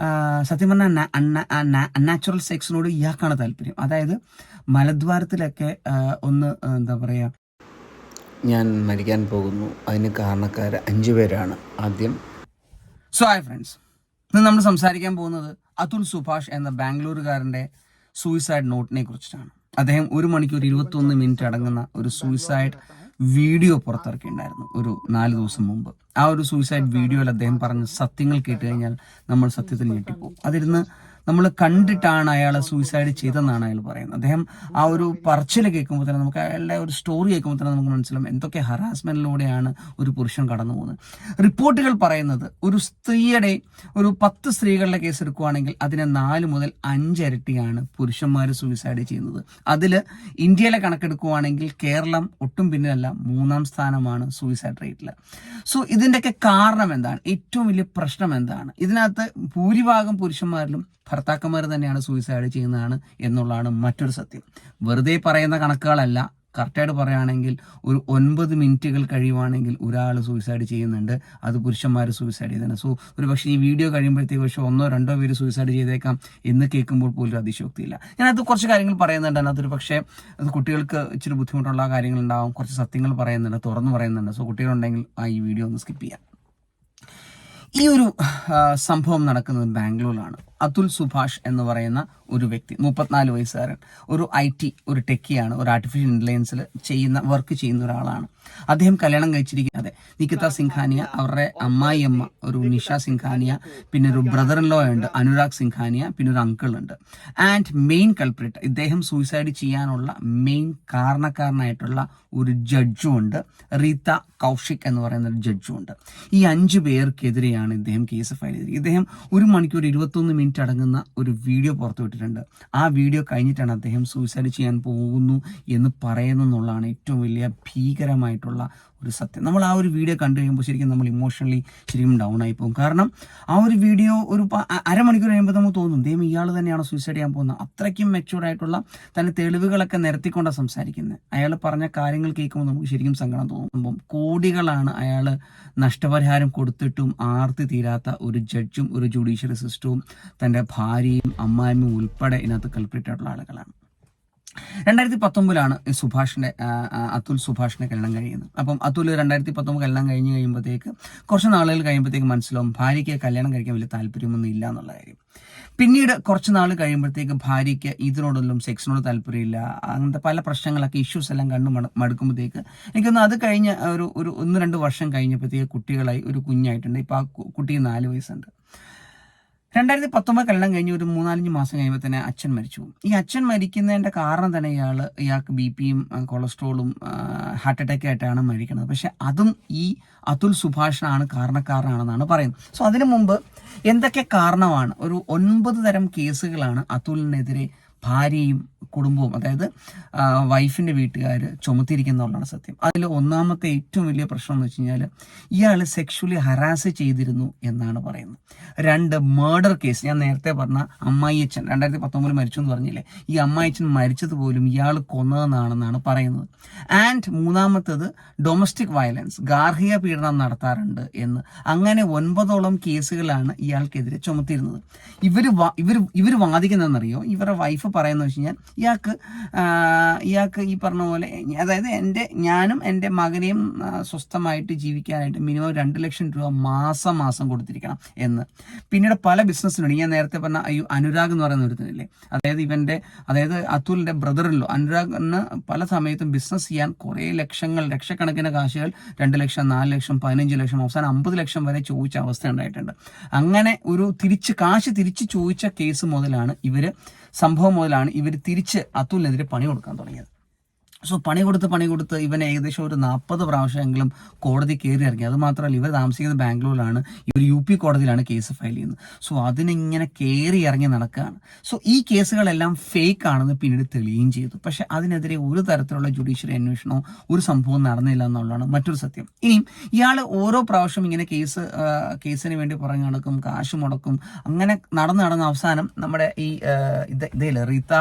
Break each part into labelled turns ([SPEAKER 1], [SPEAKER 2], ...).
[SPEAKER 1] ആ, സത്യം പറഞ്ഞാൽ നാച്ചുറൽ സെക്സിനോട് ഇയാൾക്കാണ് താല്പര്യം. അതായത് മലദ്വാരത്തിലൊക്കെ ഒന്ന് എന്താ പറയുക
[SPEAKER 2] ഞാൻ മരിക്കാൻ പോകുന്നു. അതിന് കാരണക്കാർ അഞ്ചു പേരാണ് ആദ്യം.
[SPEAKER 1] സോ ഹായ് ഫ്രണ്ട്സ് ഇന്ന് നമ്മൾ സംസാരിക്കാൻ പോകുന്നത് അതുൽ സുഭാഷ് എന്ന ബാംഗ്ലൂരുകാരന്റെ സൂയിസൈഡ് നോട്ടിനെ കുറിച്ചിട്ടാണ്. അദ്ദേഹം ഒരു മണിക്കൂർ ഇരുപത്തൊന്ന് മിനിറ്റ് അടങ്ങുന്ന ഒരു സൂയിസൈഡ് വീഡിയോ പുറത്തിറക്കിയിട്ടുണ്ടായിരുന്നു ഒരു നാല് ദിവസം മുമ്പ്. ആ ഒരു സൂയിസൈഡ് വീഡിയോയിൽ അദ്ദേഹം പറഞ്ഞ സത്യങ്ങൾ കേട്ട് കഴിഞ്ഞാൽ നമ്മൾ സത്യത്തിൽ ഞെട്ടിപ്പോകും. അതിരുന്ന് നമ്മൾ കണ്ടിട്ടാണ് അയാൾ സൂയിസൈഡ് ചെയ്തെന്നാണ് അയാൾ പറയുന്നത്. അദ്ദേഹം ആ ഒരു പറച്ചിൽ കേൾക്കുമ്പോൾ തന്നെ നമുക്ക് അയാളുടെ ഒരു സ്റ്റോറി കേൾക്കുമ്പോൾ തന്നെ നമുക്ക് മനസ്സിലാവും എന്തൊക്കെ ഹറാസ്മെന്റിലൂടെയാണ് ഒരു പുരുഷൻ കടന്നു പോകുന്നത്. റിപ്പോർട്ടുകൾ പറയുന്നത് ഒരു സ്ത്രീയുടെ ഒരു പത്ത് സ്ത്രീകളുടെ കേസ് എടുക്കുകയാണെങ്കിൽ അതിനെ നാല് മുതൽ അഞ്ചിരട്ടിയാണ് പുരുഷന്മാർ സൂയിസൈഡ് ചെയ്യുന്നത്. അതിൽ ഇന്ത്യയിലെ കണക്കെടുക്കുകയാണെങ്കിൽ കേരളം ഒട്ടും പിന്നിലല്ല മൂന്നാം സ്ഥാനമാണ് സൂയിസൈഡ് റേറ്റിൽ സോ ഇതിന്റെയൊക്കെ കാരണം എന്താണ്? ഏറ്റവും വലിയ പ്രശ്നം എന്താണ്? ഇതിനകത്ത് ഭൂരിഭാഗം പുരുഷന്മാരിലും ഭർത്താക്കന്മാർ തന്നെയാണ് സൂയിസൈഡ് ചെയ്യുന്നതാണ് എന്നുള്ളതാണ് മറ്റൊരു സത്യം. വെറുതെ പറയുന്ന കണക്കുകളല്ല. കറക്റ്റായിട്ട് പറയുകയാണെങ്കിൽ ഒരു ഒൻപത് മിനിറ്റുകൾ കഴിയുവാണെങ്കിൽ ഒരാൾ സൂയിസൈഡ് ചെയ്യുന്നുണ്ട്. അത് പുരുഷന്മാർ സൂയിസൈഡ് ചെയ്യുന്നുണ്ട്. സോ ഒരു പക്ഷേ ഈ വീഡിയോ കഴിയുമ്പോഴത്തേക്ക് പക്ഷേ ഒന്നോ രണ്ടോ പേര് സൂയിസൈഡ് ചെയ്തേക്കാം എന്ന് കേൾക്കുമ്പോൾ പോലും അതിശോക്തിയില്ല ഞാനത് കുറച്ച് കാര്യങ്ങൾ പറയുന്നുണ്ട്. അതിനകത്തൊരു പക്ഷേ അത് കുട്ടികൾക്ക് ഇച്ചിരി ബുദ്ധിമുട്ടുള്ള കാര്യങ്ങളുണ്ടാവും. കുറച്ച് സത്യങ്ങൾ പറയുന്നുണ്ട്. തുറന്നു പറയുന്നുണ്ട്. സോ കുട്ടികളുണ്ടെങ്കിൽ ആ ഈ വീഡിയോ ഒന്ന് സ്കിപ്പ് ചെയ്യാം. ഈ ഒരു സംഭവം നടക്കുന്നത് ബാംഗ്ലൂരിലാണ്. അതുൽ സുഭാഷ് എന്ന് പറയുന്ന ഒരു വ്യക്തി മുപ്പത്തിനാല് വയസ്സുകാരൻ. ഒരു ഐ ടി ഒരു ടെക്കിയാണ് ഒരു ആർട്ടിഫിഷ്യൽ ഇന്റലിജൻസിൽ ചെയ്യുന്ന വർക്ക് ചെയ്യുന്ന ഒരാളാണ്. അദ്ദേഹം കല്യാണം കഴിച്ചിരിക്കുന്നത് അതെ നികിത സിംഘാനിയ അവരുടെ അമ്മായിയമ്മ ഒരു നിഷ സിംഘാനിയ പിന്നെ ഒരു ബ്രദർ ലോ ഉണ്ട് അനുരാഗ് സിംഘാനിയ പിന്നെ ഒരു അങ്കിൾ ഉണ്ട്. ആൻഡ് മെയിൻ കൾപ്രിറ്റ് ഇദ്ദേഹം സൂയിസൈഡ് ചെയ്യാനുള്ള മെയിൻ കാരണക്കാരനായിട്ടുള്ള ഒരു ജഡ്ജും ഉണ്ട്. റീത്ത കൗശിക് എന്ന് പറയുന്ന ഒരു ജഡ്ജും ഉണ്ട്. ഈ അഞ്ച് പേർക്കെതിരെയാണ് ഇദ്ദേഹം കേസ് ഫയൽ ചെയ്തിരിക്കുന്നത് ഇദ്ദേഹം ഒരു മണിക്കൂർ ഇരുപത്തൊന്ന് മിനിറ്റ് അടങ്ങുന്ന ഒരു വീഡിയോ പുറത്തുവിട്ടിട്ടുണ്ട് ആ വീഡിയോ കഴിഞ്ഞിട്ടാണ് അദ്ദേഹം സൂയിസൈഡ് ചെയ്യാൻ പോകുന്നു എന്ന് പറയുന്നു എന്നുള്ളതാണ് ഏറ്റവും വലിയ ഭീകരമായിട്ടുള്ള ഒരു സത്യം. നമ്മൾ ആ ഒരു വീഡിയോ കണ്ടു കഴിയുമ്പോൾ ശരിക്കും നമ്മൾ ഇമോഷണലി ശരിക്കും ഡൗൺ ആയി പോകും. കാരണം ആ ഒരു വീഡിയോ ഒരു അരമണിക്കൂർ കഴിയുമ്പോൾ നമുക്ക് തോന്നും ദൈവം ഇയാൾ തന്നെയാണ് സൂയിസൈഡ് ചെയ്യാൻ പോകുന്നത്? അത്രയ്ക്കും മെച്ചൂർ ആയിട്ടുള്ള തന്റെ തെളിവുകളൊക്കെ നിരത്തിക്കൊണ്ടാണ് സംസാരിക്കുന്നത്. അയാൾ പറഞ്ഞ കാര്യങ്ങൾ കേൾക്കുമ്പോൾ നമുക്ക് ശരിക്കും സങ്കടം തോന്നുമ്പം കോടികളാണ് അയാൾ നഷ്ടപരിഹാരം കൊടുത്തിട്ടും ആർത്തി തീരാത്ത ഒരു ജഡ്ജും ഒരു ജുഡീഷ്യറി സിസ്റ്റവും തന്റെ ഭാര്യയും അമ്മായിമ്മയും ഉൾപ്പെടെ ഇതിനകത്ത് കൾപ്രിറ്റ് ആയിട്ടുള്ള ആളുകളാണ്. രണ്ടായിരത്തി പത്തൊമ്പതിലാണ് സുഭാഷിന്റെ അതുൽ സുഭാഷിന്റെ കല്യാണം കഴിയുന്നത്. അപ്പം അതുൽ രണ്ടായിരത്തി പത്തൊമ്പത് കല്യാണം കഴിഞ്ഞ് കഴിയുമ്പോഴത്തേക്ക് കുറച്ച് നാളുകൾ കഴിയുമ്പോഴത്തേക്ക് മനസ്സിലാവും ഭാര്യയ്ക്ക് കല്യാണം കഴിക്കാൻ വലിയ താല്പര്യമൊന്നും ഇല്ല എന്നുള്ള കാര്യം. പിന്നീട് കുറച്ച് നാൾ കഴിയുമ്പോഴത്തേക്ക് ഭാര്യയ്ക്ക് ഇതിനോടൊന്നും സെക്സിനോട് താല്പര്യമില്ല. അങ്ങനത്തെ പല പ്രശ്നങ്ങളൊക്കെ ഇഷ്യൂസ് എല്ലാം കണ്ടു മട- മടുക്കുമ്പോഴത്തേക്ക് എനിക്കൊന്ന് അത് കഴിഞ്ഞ് ഒരു ഒരു ഒന്ന് രണ്ട് വർഷം കഴിഞ്ഞപ്പോഴത്തേക്ക് കുട്ടികളായി ഒരു കുഞ്ഞായിട്ടുണ്ട്. ഇപ്പം ആ കുട്ടിക്ക് നാല് വയസ്സുണ്ട്. രണ്ടായിരത്തി പത്തൊമ്പത് കല്യാണം കഴിഞ്ഞ് ഒരു മൂന്നാലഞ്ച് മാസം കഴിയുമ്പോൾ തന്നെ അച്ഛൻ മരിച്ചു ഈ അച്ഛൻ മരിക്കുന്നതിന്റെ കാരണം തന്നെ ഇയാൾ ഇയാൾക്ക് ബി പിയും കൊളസ്ട്രോളും ഹാർട്ട് അറ്റാക്ക് ആയിട്ടാണ് മരിക്കുന്നത്. പക്ഷെ അതും ഈ അതുൽ സുഭാഷാണ് കാരണക്കാരനാണെന്നാണ് പറയുന്നത്. സോ അതിനു മുമ്പ് എന്തൊക്കെ കാരണമാണ്? ഒരു ഒൻപത് തരം കേസുകളാണ് അതുലിനെതിരെ ഭാര്യയും കുടുംബവും അതായത് വൈഫിന്റെ വീട്ടുകാർ ചുമത്തിയിരിക്കുന്നുള്ളതാണ് സത്യം. അതിൽ ഒന്നാമത്തെ ഏറ്റവും വലിയ പ്രശ്നം എന്ന് വെച്ച് കഴിഞ്ഞാൽ ഇയാൾ സെക്ഷുവലി ഹറാസ് ചെയ്തിരുന്നു എന്നാണ് പറയുന്നത്. രണ്ട് മേർഡർ കേസ് ഞാൻ നേരത്തെ പറഞ്ഞ അമ്മായിയച്ചൻ രണ്ടായിരത്തി പത്തൊമ്പതിൽ മരിച്ചു എന്ന് പറഞ്ഞില്ലേ? ഈ അമ്മായിയച്ഛൻ മരിച്ചത് പോലും ഇയാൾ കൊന്നതെന്നാണെന്നാണ് പറയുന്നത്. ആൻഡ് മൂന്നാമത്തത് ഡൊമസ്റ്റിക് വയലൻസ് ഗാർഹിക പീഡനം നടത്താറുണ്ട് എന്ന്. അങ്ങനെ ഒൻപതോളം കേസുകളാണ് ഇയാൾക്കെതിരെ ചുമത്തിയിരുന്നത്. ഇവർ ഇവർ ഇവർ വാദിക്കുന്നതെന്നറിയോ? ഇവരുടെ വൈഫ് പറയുന്നത് വെച്ച് കഴിഞ്ഞാൽ ഇയാൾക്ക് ഇയാൾക്ക് ഈ പറഞ്ഞ പോലെ അതായത് എന്റെ ഞാനും എന്റെ മകനെയും സ്വസ്ഥമായിട്ട് ജീവിക്കാനായിട്ട് മിനിമം രണ്ട് ലക്ഷം രൂപ മാസം മാസം കൊടുത്തിരിക്കണം എന്ന്. പിന്നീട് പല ബിസിനസ്സിനുണ്ട് ഞാൻ നേരത്തെ പറഞ്ഞ അയ്യോ അനുരാഗ് എന്ന് പറയുന്ന ഒരുത്തനില്ലേ? അതായത് ഇവന്റെ അതായത് അതുലിന്റെ ബ്രദറിലോ അനുരാഗിന് പല സമയത്തും ബിസിനസ് ചെയ്യാൻ കുറേ ലക്ഷങ്ങൾ ലക്ഷക്കണക്കിന് കാശുകൾ രണ്ട് ലക്ഷം നാല് ലക്ഷം പതിനഞ്ച് ലക്ഷം അവസാനം അമ്പത് ലക്ഷം വരെ ചോദിച്ച അവസ്ഥ ഉണ്ടായിട്ടുണ്ട്. അങ്ങനെ ഒരു തിരിച്ച് കാശ് തിരിച്ച് ചോദിച്ച കേസ് മുതലാണ് ഇവർ സംഭവം മുതലാണ് ഇവർ തിരിച്ച് അതുലിനെതിരെ പണി കൊടുക്കാൻ തുടങ്ങിയത്. സോ പണി കൊടുത്ത് പണി കൊടുത്ത് ഇവൻ ഏകദേശം ഒരു നാൽപ്പത് പ്രാവശ്യമെങ്കിലും കോടതി കയറി ഇറങ്ങി. അത് മാത്രമല്ല ഇവർ താമസിക്കുന്നത് ബാംഗ്ലൂരിലാണ്. ഇവർ യു പി കോടതിയിലാണ് കേസ് ഫയൽ ചെയ്യുന്നത്. സോ അതിനിങ്ങനെ കയറി ഇറങ്ങി നടക്കുകയാണ്. സോ ഈ കേസുകളെല്ലാം ഫേക്ക് ആണെന്ന് പിന്നീട് തെളിയുകയും ചെയ്തു. പക്ഷെ അതിനെതിരെ ഒരു തരത്തിലുള്ള ജുഡീഷ്യറി അന്വേഷണമോ ഒരു സംഭവം നടന്നില്ല എന്നുള്ളതാണ് മറ്റൊരു സത്യം. ഇനിയും ഇയാൾ ഓരോ പ്രാവശ്യം ഇങ്ങനെ കേസ് കേസിന് വേണ്ടി പുറകെ നടക്കും കാശ് മുടക്കും. അങ്ങനെ നടന്ന് നടന്ന അവസാനം നമ്മുടെ ഈ ഇതേ ഇതേൽ റീത്ത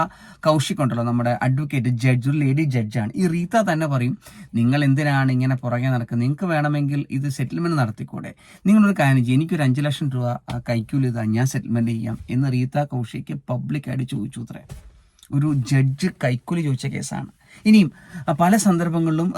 [SPEAKER 1] കൗശിക് ഉണ്ടല്ലോ നമ്മുടെ അഡ്വക്കേറ്റ് ജഡ്ജ് ലേഡി ജഡ്ജ് ജഡ്ജാണ് ഈ റീത്ത തന്നെ പറയും നിങ്ങൾ എന്തിനാണ് ഇങ്ങനെ പുറകെ നടക്കുന്നത്? നിങ്ങൾക്ക് വേണമെങ്കിൽ ഇത് സെറ്റിൽമെന്റ് നടത്തിക്കൂടെ? നിങ്ങളൊരു കാര്യം ചെയ്യും. എനിക്കൊരു അഞ്ച് ലക്ഷം രൂപ കൈക്കൂലി ഇതാ ഞാൻ സെറ്റിൽമെന്റ് ചെയ്യാം. എന്ന് റീത്ത കൗശിക്ക് പബ്ലിക്കായിട്ട് ചോദിച്ചു അത്രേ ഒരു ജഡ്ജ് കൈക്കൂലി ചോദിച്ച കേസാണ്. ഇനിയും പല സന്ദർഭങ്ങളിലും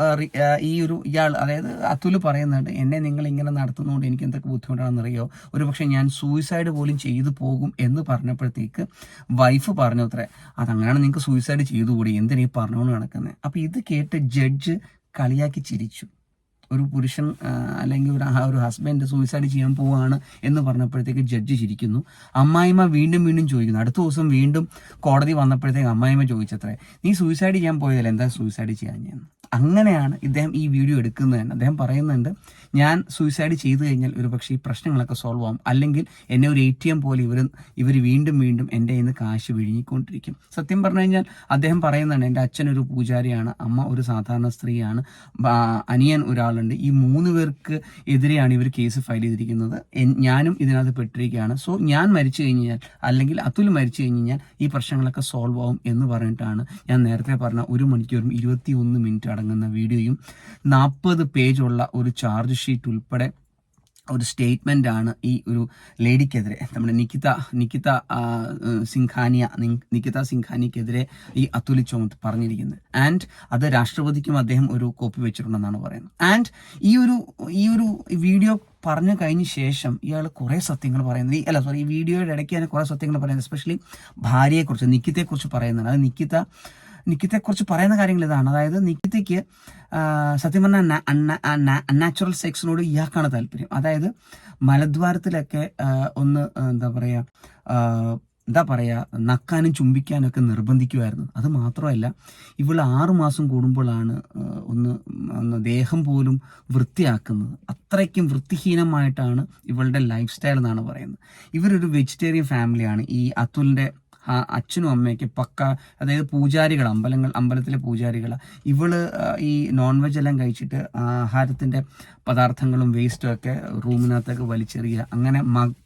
[SPEAKER 1] ഈ ഒരു ഇയാൾ അതായത് അതുൽ പറയുന്നുണ്ട് എന്നെ നിങ്ങൾ ഇങ്ങനെ നടത്തുന്നതുകൊണ്ട് എനിക്ക് എന്തൊക്കെ ബുദ്ധിമുട്ടാണെന്ന് അറിയോ ഒരു പക്ഷേ ഞാൻ സൂയിസൈഡ് പോലും ചെയ്തു പോകും എന്ന് പറഞ്ഞപ്പോഴത്തേക്ക് വൈഫ് പറഞ്ഞു അത്രേ അതങ്ങനെയാണ് നിങ്ങൾക്ക് സൂയിസൈഡ് ചെയ്തുകൂടി? എന്തിനാണ് ഈ പറഞ്ഞുകൊണ്ട് നടക്കുന്നത് അപ്പം ഇത് കേട്ട് ജഡ്ജ് കളിയാക്കി ചിരിച്ചു. ഒരു പുരുഷൻ അല്ലെങ്കിൽ ഒരു ഒരു ഹസ്ബൻഡ് സൂയിസൈഡ് ചെയ്യാൻ പോവുകയാണ് എന്ന് പറഞ്ഞപ്പോഴത്തേക്ക് ജഡ്ജ് ചിരിക്കുന്നു. അമ്മായിമ്മ വീണ്ടും വീണ്ടും ചോദിക്കുന്നു. അടുത്ത ദിവസം വീണ്ടും കോടതി വന്നപ്പോഴത്തേക്ക് അമ്മായിമ്മ ചോദിച്ചത്രേ നീ സൂയിസൈഡ് ചെയ്യാൻ പോയതല്ലേ? എന്താ സൂയിസൈഡ് ചെയ്യാൻ ഞാൻ അങ്ങനെയാണ് ഇദ്ദേഹം ഈ വീഡിയോ എടുക്കുന്നത് തന്നെ. അദ്ദേഹം പറയുന്നുണ്ട് ഞാൻ സൂയിസൈഡ് ചെയ്തു കഴിഞ്ഞാൽ ഒരു പക്ഷേ ഈ പ്രശ്നങ്ങളൊക്കെ സോൾവ് ആവും. അല്ലെങ്കിൽ എന്നെ ഒരു എ ടി എം പോലെ ഇവർ ഇവർ വീണ്ടും വീണ്ടും എന്റെ ഇന്ന് കാശ് വിഴുങ്ങിക്കൊണ്ടിരിക്കും. സത്യം പറഞ്ഞു കഴിഞ്ഞാൽ അദ്ദേഹം പറയുന്നുണ്ട് എന്റെ അച്ഛൻ ഒരു പൂജാരിയാണ് അമ്മ ഒരു സാധാരണ സ്ത്രീയാണ് അനിയൻ ഒരാളുണ്ട്. ഈ മൂന്ന് പേർക്ക് എതിരെയാണ് ഇവർ കേസ് ഫയൽ ചെയ്തിരിക്കുന്നത്. ഞാനും ഇതിനകത്ത് പെട്ടിരിക്കുകയാണ്. സോ ഞാൻ മരിച്ചു കഴിഞ്ഞാൽ അല്ലെങ്കിൽ അതുൽ മരിച്ചു കഴിഞ്ഞാൽ ഈ പ്രശ്നങ്ങളൊക്കെ സോൾവ് ആവും എന്ന് പറഞ്ഞിട്ടാണ് ഞാൻ നേരത്തെ പറഞ്ഞ ഒരു മണിക്കൂറും ഇരുപത്തി ഒന്ന് മിനിറ്റ് അടങ്ങുന്ന വീഡിയോയും നാൽപ്പത് പേജുള്ള ഒരു ചാർജ് ഷീറ്റ് ഉൾപ്പെടെ ഒരു സ്റ്റേറ്റ്മെന്റ് ആണ് ഈ ഒരു ലേഡിക്കെതിരെ നമ്മുടെ നിക്കിത നിക്കിത സിംഖാനിയ നിക്കിത സിംഘാനിക്കെതിരെ ഈ അതുലി ചുമത്ത് പറഞ്ഞിരിക്കുന്നത്. ആൻഡ് അത് രാഷ്ട്രപതിക്കും അദ്ദേഹം ഒരു കോപ്പി വെച്ചിട്ടുണ്ടെന്നാണ് പറയുന്നത്. ആൻഡ് ഈ ഒരു ഈ ഒരു വീഡിയോ പറഞ്ഞു കഴിഞ്ഞ ശേഷം ഇയാൾ കുറേ സത്യങ്ങൾ പറയുന്നത്. ഈ- അല്ല സോറി ഈ വീഡിയോയുടെ ഇടയ്ക്ക് തന്നെ കുറേ സത്യങ്ങൾ പറയുന്നത്. എസ്പെഷ്യലി ഭാര്യയെക്കുറിച്ച് നിക്കിതയെക്കുറിച്ച് പറയുന്നുണ്ട് അത് നിക്കിത നിക്കിതയെക്കുറിച്ച് പറയുന്ന കാര്യങ്ങൾ ഇതാണ്. അതായത് നിക്കിതയ്ക്ക് സത്യം പറഞ്ഞാൽ അൺനാച്ചുറൽ സെക്സിനോട് ഇയാൾക്കാണ് താല്പര്യം. അതായത് മലദ്വാരത്തിലൊക്കെ ഒന്ന് എന്താ പറയുക എന്താ പറയുക നക്കാനും ചുംബിക്കാനും ഒക്കെ നിർബന്ധിക്കുമായിരുന്നു അത് മാത്രമല്ല ഇവൾ ആറുമാസം കൂടുമ്പോഴാണ് ഒന്ന് ഒന്ന് ദേഹം പോലും വൃത്തിയാക്കുന്നത്. അത്രയ്ക്കും വൃത്തിഹീനമായിട്ടാണ് ഇവളുടെ ലൈഫ് സ്റ്റൈൽ എന്നാണ് പറയുന്നത്. ഇവരൊരു വെജിറ്റേറിയൻ ഫാമിലിയാണ് ഈ അതുലിന്റെ അച്ഛനും അമ്മയൊക്കെ പക്ക അതായത് പൂജാരികൾ അമ്പലങ്ങൾ അമ്പലത്തിലെ പൂജാരികൾ ഇവൾ ഈ നോൺ വെജ് എല്ലാം കഴിച്ചിട്ട് ആഹാരത്തിന്റെ പദാർത്ഥങ്ങളും വേസ്റ്റും ഒക്കെ റൂമിനകത്തൊക്കെ വലിച്ചെറിയുക. അങ്ങനെ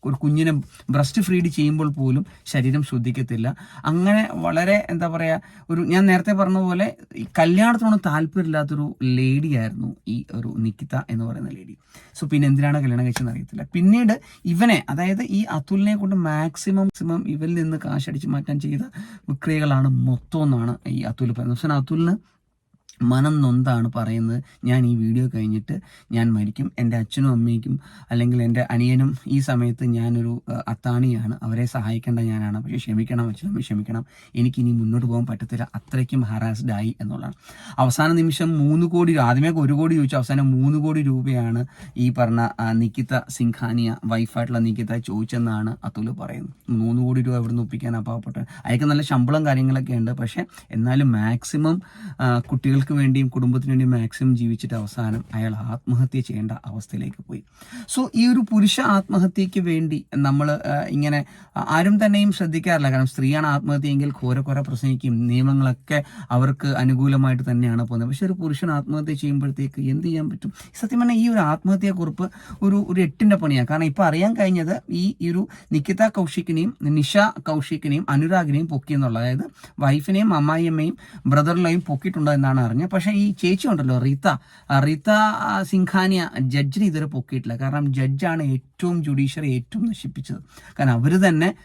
[SPEAKER 1] ഒരു കുഞ്ഞിനെ ബ്രസ്റ്റ് ഫ്രീഡ് ചെയ്യുമ്പോൾ പോലും ശരീരം ശുദ്ധിക്കത്തില്ല അങ്ങനെ വളരെ എന്താ പറയുക ഒരു ഞാൻ നേരത്തെ പറഞ്ഞ പോലെ ഈ കല്യാണത്തിനോട് താല്പര്യമില്ലാത്തൊരു ലേഡി ആയിരുന്നു ഈ ഒരു നിക്കിത എന്ന് പറയുന്ന ലേഡി സോ പിന്നെ എന്തിനാണ് കല്യാണം കഴിച്ചതെന്ന് അറിയത്തില്ല. പിന്നീട് ഇവനെ അതായത് ഈ അതുലിനെ കൊണ്ട് മാക്സിമം മാക്സിമം ഇവരിൽ നിന്ന് കാശടിച്ച് മാറ്റാൻ ചെയ്ത വിക്രിയകളാണ് മൊത്തം എന്നാണ് ഈ അതുൽ പറയുന്നത്. പക്ഷേ അതുലിന് മനം നൊന്താണ് പറയുന്നത്. ഞാൻ ഈ വീഡിയോ കഴിഞ്ഞിട്ട് ഞാൻ മരിക്കും. എന്റെ അച്ഛനും അമ്മയ്ക്കും അല്ലെങ്കിൽ എന്റെ അനിയനും ഈ സമയത്ത് ഞാനൊരു അത്താണിയാണ്. അവരെ സഹായിക്കേണ്ട ഞാനാണ്. പക്ഷേ ക്ഷമിക്കണം അച്ഛനും ക്ഷമിക്കണം. എനിക്കിനി മുന്നോട്ട് പോകാൻ പറ്റത്തില്ല. അത്രയ്ക്കും ഹറാസ്ഡ് ആയി എന്നുള്ളതാണ്. അവസാന നിമിഷം മൂന്ന് കോടി ആദ്യമേ ഒരു കോടി ചോദിച്ചു. അവസാനം മൂന്ന് കോടി രൂപയാണ് ഈ പറഞ്ഞ നിക്കിത്ത നിക്കിത സിംഘാനിയ വൈഫായിട്ടുള്ള നിക്കിത ചോദിച്ചെന്നാണ് അതുൽ പറയുന്നത്. മൂന്ന് കോടി രൂപ ഇവിടുന്ന് ഒപ്പിക്കാൻ അപ്പാവപ്പെട്ട അയാൾക്ക് നല്ല ശമ്പളം കാര്യങ്ങളൊക്കെ ഉണ്ട്. പക്ഷേ എന്നാലും മാക്സിമം കുട്ടികൾക്ക് വേണ്ടിയും കുടുംബത്തിന് വേണ്ടിയും മാക്സിമം ജീവിച്ചിട്ട് അവസാനം അയാൾ ആത്മഹത്യ ചെയ്യേണ്ട അവസ്ഥയിലേക്ക് പോയി. സോ ഈ ഒരു പുരുഷ ആത്മഹത്യക്ക് വേണ്ടി നമ്മൾ ഇങ്ങനെ ആരും തന്നെയും ശ്രദ്ധിക്കാറില്ല. കാരണം സ്ത്രീയാണ് ആത്മഹത്യയെങ്കിൽ ഘോര കുറെ പ്രസംഗിക്കും നിയമങ്ങളൊക്കെ അവർക്ക് അനുകൂലമായിട്ട് തന്നെയാണ് പോകുന്നത്. പക്ഷെ ഒരു പുരുഷൻ ആത്മഹത്യ ചെയ്യുമ്പോഴത്തേക്ക് എന്ത് ചെയ്യാൻ പറ്റും? സത്യം പറഞ്ഞാൽ ഈ ഒരു ആത്മഹത്യയെക്കുറിപ്പ് ഒരു ഒരു എട്ടിന്റെ പണിയാണ് കാരണം ഇപ്പോൾ അറിയാൻ കഴിഞ്ഞത് ഈ ഈ ഒരു നിക്കിത കൗശിക്കിനെയും നിഷ കൗശിക്കിനെയും അനുരാഗിനെയും പൊക്കിയെന്നുള്ള അതായത് വൈഫിനെയും അമ്മായിയമ്മയും ബ്രദറിനെയും പൊക്കിയിട്ടുണ്ടോ എന്നാണ് അറിഞ്ഞത്. പക്ഷേ ഈ ചേച്ചി ഉണ്ടല്ലോ റീത്ത. റീത്ത സിംഖാനിയ ജഡ്ജിനെ ഇതുവരെ പൊക്കിയിട്ടില്ല. കാരണം ജഡ്ജാണ് ഏറ്റവും ജുഡീഷ്യറി ഏറ്റവും നശിപ്പിച്ചത്. കാരണം അവർ തന്നെ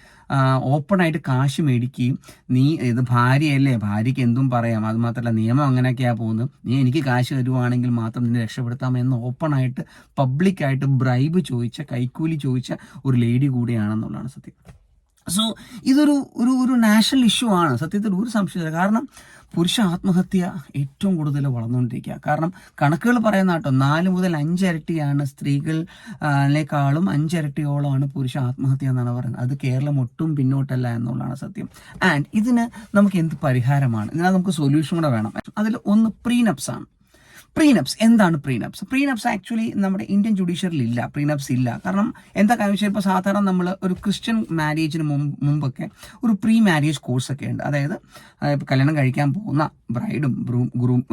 [SPEAKER 1] ഓപ്പണായിട്ട് കാശ് മേടിക്കുകയും നീ ഇത് ഭാര്യയല്ലേ ഭാര്യയ്ക്ക് എന്തും പറയാം. അതുമാത്രമല്ല നിയമം അങ്ങനെയൊക്കെയാണ് പോകുന്നത്. നീ എനിക്ക് കാശ് തരുവാണെങ്കിൽ മാത്രം നിന്നെ രക്ഷപ്പെടുത്താം എന്ന് ഓപ്പണായിട്ട് പബ്ലിക്കായിട്ട് ബ്രൈബ് ചോദിച്ച കൈക്കൂലി ചോദിച്ച ഒരു ലേഡി കൂടിയാണെന്നുള്ളതാണ് സത്യം. സോ ഇതൊരു ഒരു ഒരു നാഷണൽ ഇഷ്യൂ ആണ്. സത്യത്തിൽ ഒരു സംശയമില്ല കാരണം പുരുഷ ആത്മഹത്യ ഏറ്റവും കൂടുതൽ വളർന്നുകൊണ്ടിരിക്കുക. കാരണം കണക്കുകൾ പറയുന്ന കേട്ടോ നാല് മുതൽ അഞ്ചിരട്ടിയാണ് സ്ത്രീകളേക്കാളും അഞ്ചരട്ടിയോളമാണ് പുരുഷ ആത്മഹത്യ എന്നാണ് പറയുന്നത്. അത് കേരളം ഒട്ടും പിന്നോട്ടല്ല എന്നുള്ളതാണ് സത്യം. ആൻഡ് ഇതിന് നമുക്ക് എന്ത് പരിഹാരമാണ്? ഇതിനകത്ത് നമുക്ക് സൊല്യൂഷൻ കൂടെ വേണം. അതിൽ ഒന്ന് പ്രീനപ്സ് ആണ്. പ്രീനപ്സ് എന്താണ് പ്രീനപ്സ് പ്രീനപ്സ് ആക്ച്വലി നമ്മുടെ ഇന്ത്യൻ ജുഡീഷ്യറിൽ ഇല്ല. പ്രീനപ്സ് ഇല്ല. കാരണം എന്താ കാര്യം വെച്ചാൽ ഇപ്പോൾ സാധാരണ നമ്മൾ ഒരു ക്രിസ്ത്യൻ മാരേജിന് മുമ്പ് മുമ്പൊക്കെ ഒരു പ്രീ മാരേജ് കോഴ്സ് ഒക്കെ ഉണ്ട്. അതായത് ഇപ്പോൾ കല്യാണം കഴിക്കാൻ പോകുന്ന ബ്രൈഡും ഗ്രൂം ഗ്രൂം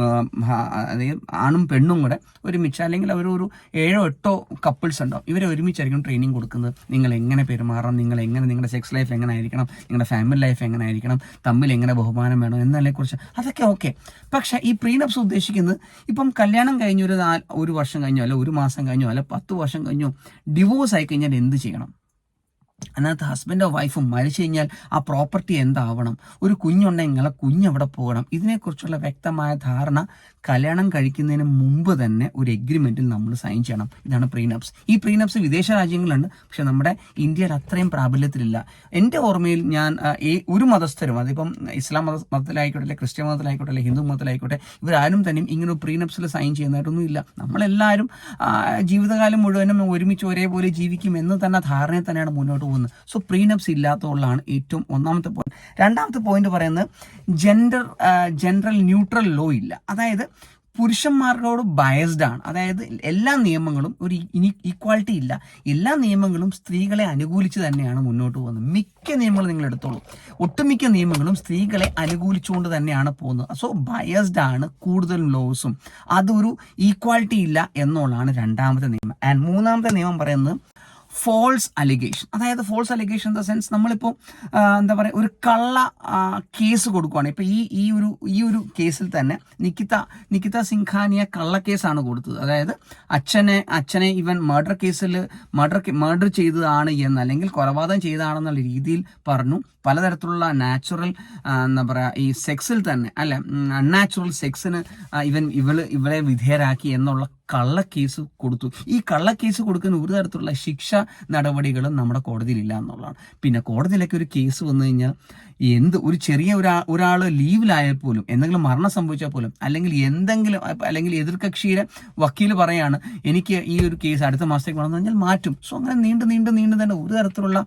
[SPEAKER 1] അതായത് ആണും പെണ്ണും കൂടെ ഒരുമിച്ച് അല്ലെങ്കിൽ അവരൊരു ഏഴോ എട്ടോ കപ്പിൾസ് ഉണ്ടാവും. ഇവരെ ഒരുമിച്ചായിരിക്കും ട്രെയിനിങ് കൊടുക്കുന്നത്. നിങ്ങൾ എങ്ങനെ പെരുമാറണം? നിങ്ങൾ എങ്ങനെ നിങ്ങളുടെ സെക്സ് ലൈഫ് എങ്ങനെ ആയിരിക്കണം? നിങ്ങളുടെ ഫാമിലി ലൈഫ് എങ്ങനെ ആയിരിക്കണം? തമ്മിൽ എങ്ങനെ ബഹുമാനം വേണം? എന്നതിനെക്കുറിച്ച് അതൊക്കെ ഓക്കെ പക്ഷേ ഈ പ്രീനപ്സ് ഉദ്ദേശിക്കുന്നത് ഇപ്പം കല്യാണം കഴിഞ്ഞ ഒരു ഒരു വർഷം കഴിഞ്ഞോ അല്ല ഒരു മാസം കഴിഞ്ഞോ അല്ല പത്ത് വർഷം കഴിഞ്ഞോ ഡിവോഴ്സ് ആയി കഴിഞ്ഞാൽ എന്ത് ചെയ്യണം? അതിനകത്ത് ഹസ്ബൻഡോ വൈഫും മരിച്ചു കഴിഞ്ഞാൽ ആ പ്രോപ്പർട്ടി എന്താവണം? ഒരു കുഞ്ഞുണ്ടെങ്കിൽ ആ കുഞ്ഞ് എവിടെ പോകണം? ഇതിനെക്കുറിച്ചുള്ള വ്യക്തമായ ധാരണ കല്യാണം കഴിക്കുന്നതിന് മുമ്പ് തന്നെ ഒരു എഗ്രിമെന്റിൽ നമ്മൾ സൈൻ ചെയ്യണം. ഇതാണ് പ്രീനപ്സ് ഈ പ്രീനപ്സ് വിദേശ രാജ്യങ്ങളുണ്ട് പക്ഷെ നമ്മുടെ ഇന്ത്യയിൽ അത്രയും പ്രാബല്യത്തിലില്ല. എന്റെ ഓർമ്മയിൽ ഞാൻ ഒരു മതസ്ഥരും അതിപ്പം ഇസ്ലാം മത മതത്തിലായിക്കോട്ടെ അല്ലെങ്കിൽ ക്രിസ്ത്യൻ മതത്തിലായിക്കോട്ടെ അല്ലെങ്കിൽ ഹിന്ദു മതത്തിലായിക്കോട്ടെ ഇവരാരും തന്നെയും ഇങ്ങനെ പ്രീനപ്സിൽ സൈൻ ചെയ്യുന്നതായിട്ടൊന്നും ഇല്ല. നമ്മളെല്ലാവരും ജീവിതകാലം മുഴുവനും ഒരുമിച്ച് ഒരേപോലെ ജീവിക്കും എന്ന് തന്നെ ധാരണയെ തന്നെയാണ് മുന്നോട്ട് പോകുന്നത് സോ പ്രീനപ്സ് ഇല്ലാത്തതുകൊണ്ടാണ് ഏറ്റവും ഒന്നാമത്തെ പോയിന്റ് രണ്ടാമത്തെ പോയിന്റ് പറയുന്നത് ജെൻഡർ ജനറൽ ന്യൂട്രൽ ലോ ഇല്ല. അതായത് പുരുഷന്മാരോട് ബയസ്ഡ് ആണ്. അതായത് എല്ലാ നിയമങ്ങളും ഒരു ഈക്വാളിറ്റി ഇല്ല. എല്ലാ നിയമങ്ങളും സ്ത്രീകളെ അനുകൂലിച്ച് തന്നെയാണ് മുന്നോട്ട് പോകുന്നത്. മിക്ക നിയമങ്ങളും നിങ്ങൾ എടുത്തോളൂ. ഒട്ടുമിക്ക നിയമങ്ങളും സ്ത്രീകളെ അനുകൂലിച്ചുകൊണ്ട് തന്നെയാണ് പോകുന്നത്. സോ ബയസ്ഡ് ആണ് കൂടുതലും ലോസും അതൊരു ഈക്വാളിറ്റി ഇല്ല എന്നുള്ളതാണ് രണ്ടാമത്തെ നിയമം. ആൻഡ് മൂന്നാമത്തെ നിയമം പറയുന്നത് ഫോൾസ് അലിഗേഷൻ അതായത് ഫോൾസ് അലിഗേഷൻ ദ സെൻസ് നമ്മളിപ്പോൾ എന്താ പറയുക ഒരു കള്ള കേസ് കൊടുക്കുവാണ്. ഇപ്പോൾ ഈ ഈ ഒരു ഈ ഒരു കേസിൽ തന്നെ നിക്കിത നിക്കിത സിംഖാനിയ കള്ള കേസാണ് കൊടുത്തത്. അതായത് അച്ഛനെ അച്ഛനെ ഇവൻ മർഡർ കേസിൽ മർഡർ മർഡർ ചെയ്തതാണ് എന്ന് അല്ലെങ്കിൽ കൊലപാതകം ചെയ്തതാണെന്നുള്ള രീതിയിൽ പറഞ്ഞു. പലതരത്തിലുള്ള നാച്ചുറൽ എന്താ പറയുക ഈ സെക്സിൽ തന്നെ അല്ല അൺനാച്ചുറൽ സെക്സിന് ഇവൻ ഇവൾ ഇവളെ വിധേയരാക്കി എന്നുള്ള കള്ള കേസ് കൊടുത്തു. ഈ കള്ളക്കേസ് കേസ് കൊടുക്കുന്ന ഒരു തരത്തിലുള്ള ശിക്ഷ നടപടികളും നമ്മുടെ കോടതിയിലില്ല എന്നുള്ളതാണ്. പിന്നെ കോടതിയിലൊക്കെ ഒരു കേസ് വന്നു കഴിഞ്ഞാൽ എന്ത് ഒരു ചെറിയ ഒരാ ഒരാൾ ലീവിലായാൽ പോലും എന്തെങ്കിലും മരണം സംഭവിച്ചാൽ പോലും അല്ലെങ്കിൽ എന്തെങ്കിലും അല്ലെങ്കിൽ എതിർകക്ഷിയുടെ വക്കീൽ പറയാണ് എനിക്ക് ഈ ഒരു കേസ് അടുത്ത മാസത്തേക്ക് വേണമെന്ന് പറഞ്ഞാൽ മാറ്റും. സോ അങ്ങനെ നീണ്ടു നീണ്ടു നീണ്ടു തന്നെ ഒരു തരത്തിലുള്ള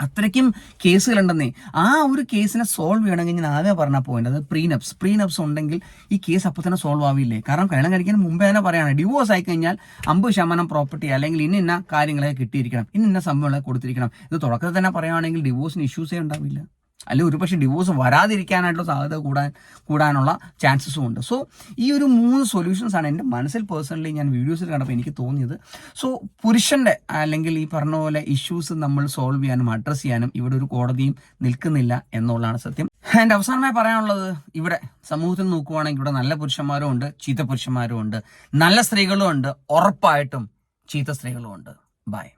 [SPEAKER 1] അത്രയ്ക്കും കേസുകളുണ്ടെന്നേ. ആ ഒരു കേസിനെ സോൾവ് ചെയ്യണമെങ്കിൽ ഞാൻ ആദ്യം പറഞ്ഞ പോയിന്റ് അത് പ്രീനപ്സ് പ്രീനപ്സ് ഉണ്ടെങ്കിൽ ഈ കേസ് അപ്പോൾ തന്നെ സോൾവ് ആവില്ലേ? കാരണം കല്യാണം കഴിക്കാൻ മുമ്പേ തന്നെ പറയാണ് ഡിവോഴ്സ് ആയി കഴിഞ്ഞാൽ അമ്പത് ശതമാനം പ്രോപ്പർട്ടി അല്ലെങ്കിൽ ഇന്ന ഇന്ന കാര്യങ്ങളൊക്കെ കിട്ടിയിരിക്കണം ഇന്ന ഇന്ന സംഭവങ്ങളൊക്കെ കൊടുത്തിരിക്കണം. ഇത് തുടക്കത്തിൽ തന്നെ പറയുകയാണെങ്കിൽ ഡിവോഴ്സിന് ഇഷ്യൂസേ ഉണ്ടാവില്ല. അല്ലെങ്കിൽ ഒരു പക്ഷേ ഡിവോഴ്സ് വരാതിരിക്കാനായിട്ടുള്ള സാധ്യത കൂടാൻ കൂടാനുള്ള ചാൻസസും ഉണ്ട്. സോ ഈ ഒരു മൂന്ന് സൊല്യൂഷൻസ് ആണ് എന്റെ മനസ്സിൽ പേഴ്സണലി ഞാൻ വീഡിയോസിൽ കണ്ടപ്പോൾ എനിക്ക് തോന്നിയത്. സോ പുരുഷന്റെ അല്ലെങ്കിൽ ഈ പറഞ്ഞ പോലെ ഇഷ്യൂസ് നമ്മൾ സോൾവ് ചെയ്യാനും അഡ്രസ്സ് ചെയ്യാനും ഇവിടെ ഒരു കോടതിയും നിൽക്കുന്നില്ല എന്നുള്ളതാണ് സത്യം. ആൻഡ് അവസാനമായി പറയാനുള്ളത് ഇവിടെ സമൂഹത്തിൽ നോക്കുവാണെങ്കിൽ ഇവിടെ നല്ല പുരുഷന്മാരും ഉണ്ട് ചീത്ത പുരുഷന്മാരും ഉണ്ട് നല്ല സ്ത്രീകളും ഉണ്ട് ഉറപ്പായിട്ടും ചീത്ത സ്ത്രീകളും ഉണ്ട്. ബൈ